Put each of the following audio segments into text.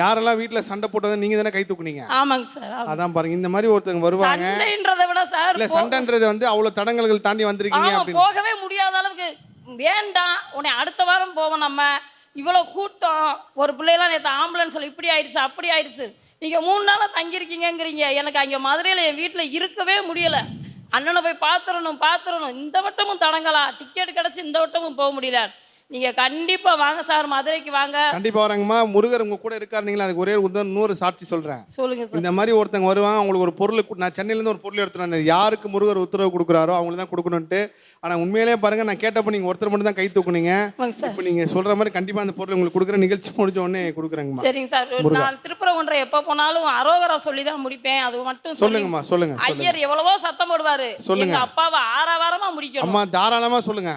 யாரெல்லாம் வீட்ல சண்டை போட்டதை நீங்க தானே கை தூக்குனீங்க? ஆமாங்க சார். அதான் பாருங்க இந்த மாதிரி ஒருத்தவங்க வருவாங்க. சண்டைன்றதை விட சார் இல்ல சண்டைன்றது வந்து அவ்வளவு தடங்கல்கள் தாண்டி வந்திருக்கீங்க அப்படின்னு. போகவே முடியாத அளவுக்கு. வேண்டாம் உன்னை அடுத்த வாரம் போவோம் நம்ம. இவ்வளவு கூட்டம். ஒரு பிள்ளைலாம் நேற்று ஆம்புலன்ஸ்ல இப்படி ஆயிடுச்சு அப்படி ஆயிடுச்சு. நீங்க மூணு நாளா தங்கியிருக்கீங்கங்கிறீங்க. எனக்கு அங்க மதுரையில என் வீட்டுல இருக்கவே முடியல. அண்ணனை போய் பாத்துறணும் பாத்துறணும். இந்த வட்டமும் தடங்கலாம் டிக்கெட் கிடைச்சு இந்த வட்டமும் போக முடியல. நீங்க கண்டிப்பா வாங்க சார் மதுரைக்கு வாங்க. கண்டிப்பா வராங்கம்மா. முருகர் உங்க கூட இருக்காருங்களா அதுக்கு ஒரே ஒரு இன்னொரு சாட்சி சொல்றேன். சொல்லுங்க சார். இந்த மாதிரி ஒருத்தங்க வருவாங்க அவங்களுக்கு ஒரு பொருள் நான் சென்னையில இருந்து ஒரு பொருள் எடுத்துட்டு வந்தேன். யாருக்கு முருகர் உத்தரவு கொடுக்குறாரோ அவங்களுக்கு தான் கொடுக்கணும்ட்டு ஆனா உண்மையிலேயே பாருங்க நான் கேட்டப்ப நீங்க ஒருத்தர் மட்டும் தான் கை தூக்குனீங்க. இப்போ நீங்க சொல்ற மாதிரி கண்டிப்பா அந்த பொருள் உங்களுக்கு கொடுக்குற நிகழ்ச்சி முடிஞ்ச உடனே கொடுக்குறேங்கம்மா. சரிங்க சார். நான் திருப்பரங்குன்றம் எப்போ போனாலும் அரோகரா சொல்லி தான் முடிப்பேன். அது மட்டும் சொல்லி சொல்லுங்கம்மா சொல்லுங்க ஐயர் எவ்வளவோ சத்தம் போடுவாரு. சொல்லுங்க. அப்பாவை ஆறாவாரமா முடிக்கணும். அம்மா தாராளமா சொல்லுங்க.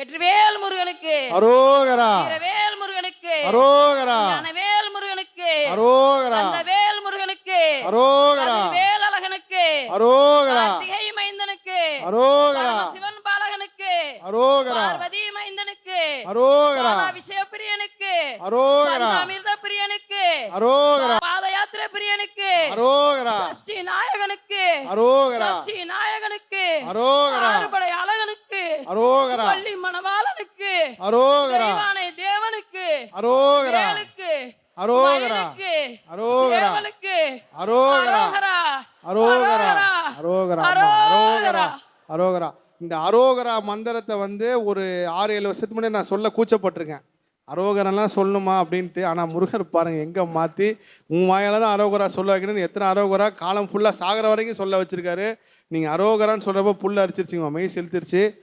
வெற்றிவேல் முருகனுக்கு. அரோகரா. வீரவேல் முருகனுக்கு. அரோகரா. ஞானவேல் முருகனுக்கு. அரோகரா. அந்த வேல் முருகனுக்கு. அரோகரா. வேல் அழகனுக்கு. அரோகரா. கார்த்திகை மைந்தனுக்கு. அரோகரா. சிவன் பாலகனுக்கு. அரோகரா. பார்வதி மைந்தனுக்கு. அரோகரா. விஷயப்பிரியனுக்கு அரோகரா. அமிர்த பிரியனுக்கு அரோகரா. பாத யாத்திரை பிரியனுக்கு அரோகரா. சஷ்டி நாயகனுக்கு அரோகரா. சஷ்டி நாயகனுக்கு அரோகரா அரோகரா. பள்ளி மணவாளனுக்கு அரோகரா. தெய்வானை தேவனுக்கு அரோகரா. வேலுக்கு அரோகரா. அரோகரா. அரோகரா. அரோகரா. அரோகரா. அரோகரா. அரோகரா. இந்த அரோகரா மந்திரத்தை வந்து ஒரு ஆறு ஏழு வருஷத்துக்கு முன்னாடி நான் சொல்ல கூச்சப்பட்டிருக்கேன். அரோகரெல்லாம் சொல்லணுமா அப்படின்ட்டு ஆனால் முருகர் பாருங்க எங்கே மாற்றி உன் வாயால தான் அரோகரா சொல்ல வைக்கணும்னு எத்தனை அரோகரா காலம் ஃபுல்லாக சாகிற வரைக்கும் சொல்ல வச்சிருக்காரு. நீங்கள் அரோகரான்னு சொல்கிறப்ப புல் அரிச்சிருச்சிங்கம்மா மெய் செலுத்திருச்சு.